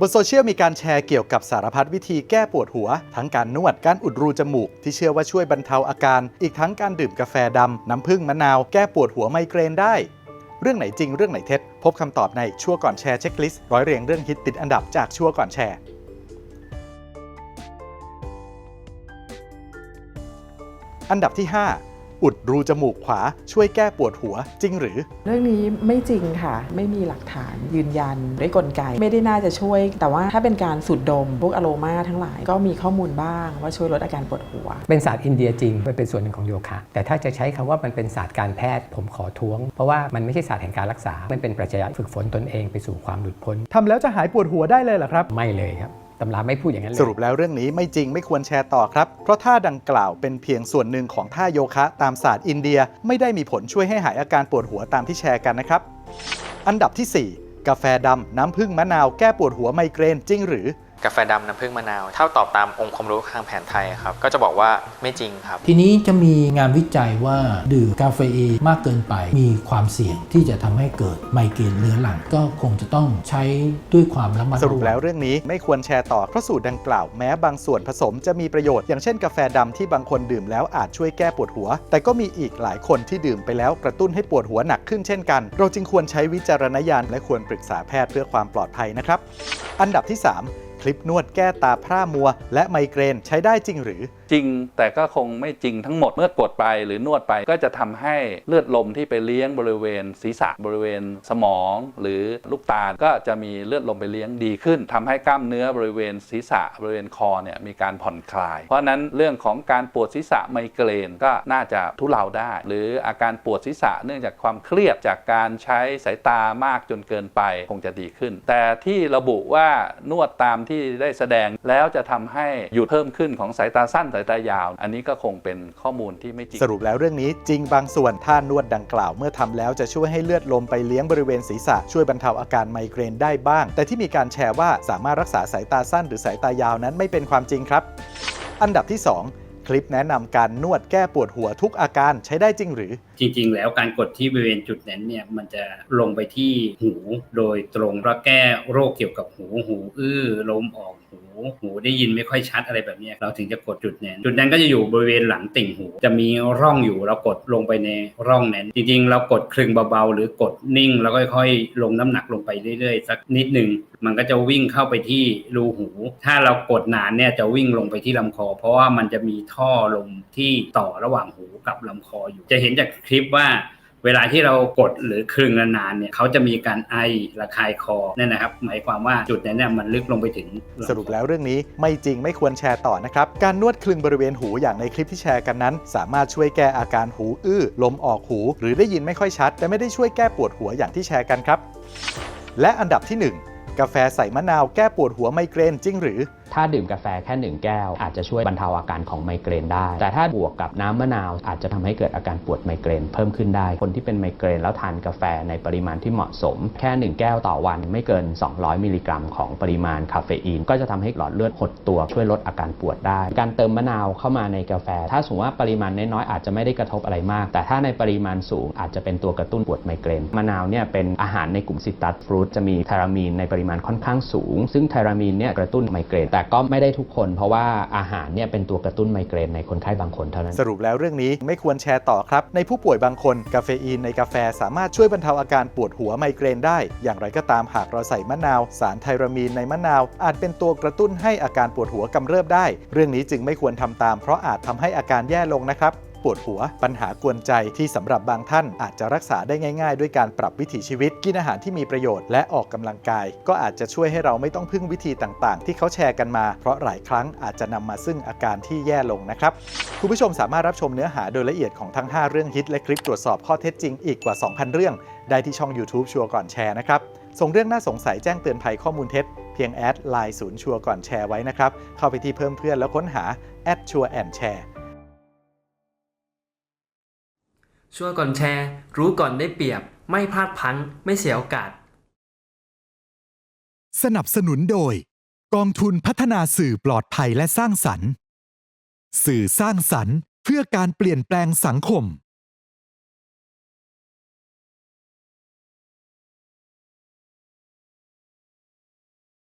บนโซเชียลมีการแชร์เกี่ยวกับสารพัดวิธีแก้ปวดหัว ทั้งการนวดการอุดรูจมูก ที่เชื่อว่าช่วยบรรเทาอาการ อีกทั้งการดื่มกาแฟดำ น้ำผึ้งมะนาว แก้ปวดหัวไมเกรนได้ เรื่องไหนจริงเรื่องไหนเท็จ พบคำตอบในชั่วก่อนแชร์เช็คลิสต์ร้อยเรียงเรื่องฮิตติดอันดับจากชั่วก่อนแชร์ อันดับที่ 5 อุดรูจมูกขวาช่วยแก้ปวดหัวจริงหรือ เรื่องนี้ไม่จริงค่ะ ไม่มีหลักฐานยืนยันด้วยกลไก ไม่ได้น่าจะช่วย แต่ว่าถ้าเป็นการสูดดมพวกอโรมาทั้งหลาย ก็มีข้อมูลบ้างว่าช่วยลดอาการปวดหัว เป็นศาสตร์อินเดียจริง มันเป็นส่วนหนึ่งของโยคะ แต่ถ้าจะใช้คำว่ามันเป็นศาสตร์การแพทย์ ผมขอท้วง เพราะว่ามันไม่ใช่ศาสตร์แห่งการรักษา มันเป็นปรัชญาฝึกฝนตนเองไปสู่ความหลุดพ้นทำแล้วจะหายปวดหัวได้เลยเหรอครับ ไม่เลยครับ ตำราไม่พูดอย่างนั้นเลย สรุปแล้วเรื่องนี้ไม่จริงไม่ควรแชร์ต่อครับ เพราะท่าดังกล่าวเป็นเพียงส่วนหนึ่งของท่าโยคะตามศาสตร์อินเดีย ไม่ได้มีผลช่วยให้หายอาการปวดหัวตามที่แชร์กันนะครับ อันดับที่ 4 กาแฟดำน้ำผึ้งมะนาวแก้ปวดหัวไมเกรนจริงหรือ กาแฟดำน้ำผึ้งมะนาว ถ้าตอบตามองค์ความรู้ทางแผนไทยครับ ก็จะบอกว่าไม่จริงครับ ทีนี้จะมีงานวิจัยว่าดื่มกาเฟอีนมากเกินไป มีความเสี่ยงที่จะทำให้เกิดไมเกรนเรื้อรังก็คงจะต้องใช้ด้วยความระมัดสระรุปวัแล้วงเรื่องนี้ไม่ควรแชร์ต่อเพราะสูตรดังกล่าวแม้บางส่วนผสมจะมีประโยชน์อย่างเช่นกาแฟดำที่บางคนดื่มแล้วอาจช่วยแก้ปวดหัว แต่ก็มีอีกหลายคนที่ดื่มไปแล้วกระตุ้นให้ปวดหัวหนักขึ้นเช่นกัน เราจึงควรใช้วิจารณญาณและควรปรึกษาแพทย์เพื่อความปลอดภัยนะครับ อันดับที่ 3 คลิปนวดแก้ตาพร่ามัว และไมเกรนใช้ได้จริงหรือ จริงแต่ก็คงไม่จริงทั้งหมดเมื่อกดไปหรือนวดไปก็จะทำให้เลือดลมที่ไปเลี้ยงบริเวณศีรษะบริเวณสมอง หรือลูกตาก็จะมีเลือดลมไปเลี้ยงดีขึ้นทำให้กล้ามเนื้อบริเวณศีรษะบริเวณคอเนี่ยมีการผ่อนคลาย เพราะนั้นเรื่องของการปวดศีรษะไมเกรนก็น่าจะทุเลาได้ หรืออาการปวดศีรษะเนื่องจากความเครียดจากการใช้สายตามากจนเกินไปคงจะดีขึ้น แต่ที่ระบุว่านวดตามที่ได้แสดงแล้วจะทำให้หยุดเพิ่มขึ้นของสายตาสั้นสายตายาว อันนี้ก็คงเป็นข้อมูลที่ไม่จริง สรุปแล้วเรื่องนี้จริงบางส่วนท่านวดดังกล่าว เมื่อทำแล้วจะช่วยให้เลือดลมไปเลี้ยงบริเวณศีรษะช่วยบรรเทาอาการไมเกรนได้บ้าง แต่ที่มีการแชร์ว่าสามารถรักษาสายตาสั้นหรือสายตายาวนั้นไม่เป็นความจริงครับ อันดับที่ 2 คลิปแนะนำการนวดแก้ปวดหัวทุกอาการใช้ได้จริงหรือ จริง ๆ แล้วการกดที่บริเวณจุดนั้นเนี่ยมันจะลงไปที่หูโดยตรงแล้วแก้โรคเกี่ยวกับหูหูอื้อลมออกหูหูได้ยินไม่ค่อยชัดอะไรแบบนี้เราถึงจะกดจุดนั้นจุดนั้นก็จะอยู่บริเวณหลังติ่งหู จะมีร่องอยู่เรากดลงไปในร่องนั้น จริงๆ เรากดคลึงเบาๆ หรือกดนิ่ง แล้วค่อยๆ ลงน้ำหนักลงไปเรื่อยๆ สักนิดหนึ่ง มันก็จะวิ่งเข้าไปที่รูหู ถ้าเรากดนานเนี่ยจะวิ่งลงไปที่ลำคอ เพราะว่ามันจะมีท่อลมที่ต่อระหว่างหูกับลำคออยู่ จะเห็นจากคลิปว่าเวลาที่เรากดหรือคลึงนานๆเนี่ยเขาจะมีการไอระคายคอนั่นนะครับ หมายความว่าจุดนั้นเนี่ยมันลึกลงไปถึง สรุปแล้วเรื่องนี้ไม่จริงไม่ควรแชร์ต่อนะครับ การนวดคลึงบริเวณหูอย่างในคลิปที่แชร์กันนั้น สามารถช่วยแก้อาการหูอื้อลมออกหู หรือได้ยินไม่ค่อยชัด แต่ไม่ได้ช่วยแก้ปวดหัวอย่างที่แชร์กันครับ และอันดับที่ 1 กาแฟใส่มะนาวแก้ปวดหัวไมเกรนจริงหรือ ถ้าดื่มกาแฟแค่1แก้ว อาจจะช่วยบรรเทาอาการของไมเกรนได้ แต่ถ้าบวกกับน้ำมะนาวอาจจะทำให้เกิดอาการปวดไมเกรนเพิ่มขึ้นได้ คนที่เป็นไมเกรนแล้วทานกาแฟในปริมาณที่เหมาะสม แค่ 1 แก้วต่อวันไม่เกิน 200 มิลลิกรัม ของปริมาณคาเฟอีน ก็จะทำให้หลอดเลือดหดตัวช่วยลดอาการปวดได้ การเติมมะนาวเข้ามาในกาแฟ ถ้าสมมติว่าปริมาณน้อยๆอาจจะไม่ได้กระทบอะไรมาก แต่ถ้าในปริมาณสูงอาจจะเป็นตัวกระตุ้นปวดไมเกรน มะนาวเนี่ยเป็นอาหารในกลุ่มซิตรัสฟรุตจะมีไทรามีนในปริมาณค่อนข้างสูง ซึ่งไทรามีนเนี่ยกระตุ้นไมเกรน แต่ก็ไม่ได้ทุกคน เพราะว่าอาหารเนี่ยเป็นตัวกระตุ้นไมเกรนในคนไข้บางคนเท่านั้น สรุปแล้วเรื่องนี้ไม่ควรแชร์ต่อครับ ในผู้ป่วยบางคนกาเฟอีนในกาแฟสามารถช่วยบรรเทาอาการปวดหัวไมเกรนได้ อย่างไรก็ตามหากเราใส่มะนาว สารไทรามีนในมะนาว อาจเป็นตัวกระตุ้นให้อาการปวดหัวกำเริบได้ เรื่องนี้จึงไม่ควรทำตาม เพราะอาจทำให้อาการแย่ลงนะครับ วดหัว ปัญหากวนใจที่สำหรับบางท่านอาจจะรักษาได้ง่าย ๆ ด้วยการปรับวิถีชีวิต กินอาหารที่มีประโยชน์และออกกำลังกาย ก็อาจจะช่วยให้เราไม่ต้องพึ่งวิธีต่างๆ ที่เขาแชร์กันมา เพราะหลายครั้งอาจจะนำมาซึ่งอาการที่แย่ลงนะครับคุณผู้ชมสามารถรับชมเนื้อหาโดยละเอียดของทั้ง 5 เรื่องฮิตและคลิปตรวจสอบข้อเท็จจริงอีกกว่า 2,000 เรื่อง ได้ที่ช่อง YouTube ชัวร์ก่อนแชร์นะครับส่งเรื่องน่าสงสัยแจ้งเตือนภัยข้อมูลเท็จ เพียงแอดไลน์ศูนย์ชัวร์ก่อนแชร์ไว้นะครับ เข้าไปที่เพิ่มเพื่อนแล้วค้นหาแอดชัวร์แอนแชร์ ชัวก่อนแชร์ รู้ก่อนได้เปรียบ ไม่พลาดพัง ไม่เสียโอกาส สนับสนุนโดย กองทุนพัฒนาสื่อปลอดภัยและสร้างสรรค์ สื่อสร้างสรรค์เพื่อการเปลี่ยนแปลงสังคม